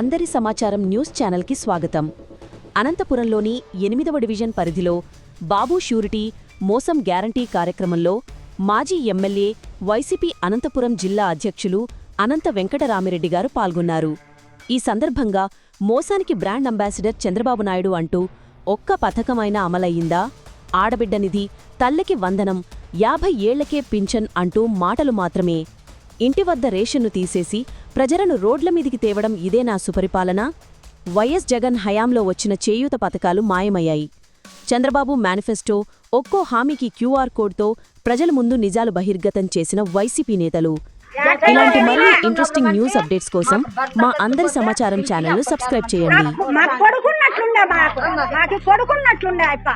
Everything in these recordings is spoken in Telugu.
అందరి సమాచారం న్యూస్ ఛానల్కి స్వాగతం. అనంతపురంలోని ఎనిమిదవ డివిజన్ పరిధిలో బాబు షూరిటీ మోసం గ్యారంటీ కార్యక్రమంలో మాజీ ఎమ్మెల్యే వైసీపీ అనంతపురం జిల్లా అధ్యక్షులు అనంత వెంకటరామిరెడ్డి గారు పాల్గొన్నారు. ఈ సందర్భంగా మోసానికి బ్రాండ్ అంబాసిడర్ చంద్రబాబు నాయుడు అంటూ ఒక్క పథకమైనా అమలయ్యిందా? ఆడబిడ్డ నిధి తల్లికి వందనం యాభై ఏళ్ళకే పింఛన్ అంటూ మాటలు మాత్రమే. ఇంటి వద్ద రేషన్ను తీసేసి ప్రజలను రోడ్ల మీదికి తేవడం ఇదేనా సుపరిపాలన? వైఎస్ జగన్ హయాంలో వచ్చిన చేయూత పథకాలు మాయమయ్యాయి. చంద్రబాబు మేనిఫెస్టో ఒక్కో హామీకి క్యూఆర్ కోడ్తో ప్రజల ముందు నిజాలు బహిర్గతం చేసిన వైసీపీ నేతలు. ఇలాంటి మరిన్ని ఇంట్రెస్టింగ్ న్యూస్ అప్డేట్స్ కోసం మా అందరి సమాచారం ఛానల్ను సబ్స్క్రైబ్ చేయండి. మాకు కొడుకున్నట్లుండే మాకు. మాకు కొడుకున్నట్లుండే అయ్ప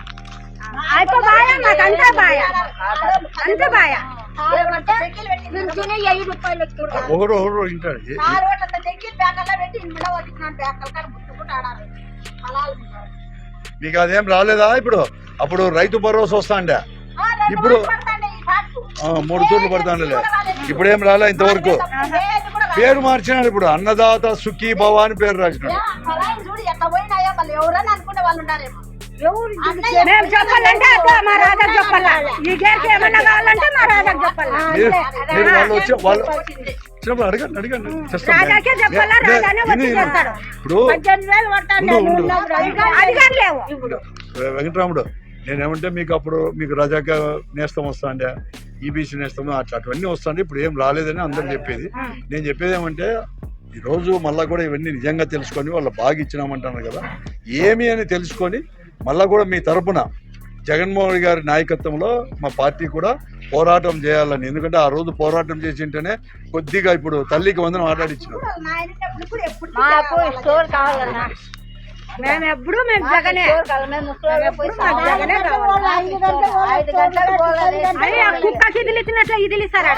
అయ్ప బాయ మాకు అంతా బాయ. అంత బాయ. ఒకరు మీకు అదేం రాలేదా ఇప్పుడు? అప్పుడు రైతు భరోసా వస్తాండే. ఇప్పుడు ఆ, మూడు తూర్లు పడతాండలే. ఇప్పుడు ఏం రాలే ఇంతవరకు. పేరు మార్చినాడు ఇప్పుడు. అన్నదాత సుఖీ భవ అని పేరు రాసినాడు. మేము చెప్పాలంటే అట్లా మా రాజా చెప్పాలా? ఈ గేర్కి ఏమన్నా కావాలంటే మా రాజా మీరు వాళ్ళు వచ్చి వాళ్ళు వచ్చినప్పుడు అడగండి అడగండి. ఇప్పుడు వెంకటరాముడు నేనేమంటే మీకు అప్పుడు మీకు రజాక నేస్తం వస్తాండే. ఈబీసీ నేస్తం అట్లా అటువన్నీ వస్తాండే ఇప్పుడు ఏం రాలేదని అందరు చెప్పేది. నేను చెప్పేది ఏమంటే ఈరోజు మళ్ళా కూడా ఇవన్నీ నిజంగా తెలుసుకొని వాళ్ళు బాగా ఇచ్చినామంటున్నారు కదా. ఏమి అని తెలుసుకొని మళ్ళా కూడా మీ తరపున జగన్మోహన్ గారి నాయకత్వంలో మా పార్టీ కూడా పోరాటం చేయాలని. ఎందుకంటే ఆ రోజు పోరాటం చేసింటేనే కొద్దిగా ఇప్పుడు తల్లికి వందనం ఆటాడిచ్చినారు. మేము ఎప్పుడు మేము జగనే. కుక్కకి ఇదిలిచ్చినట్లు ఇదిలిస్తారా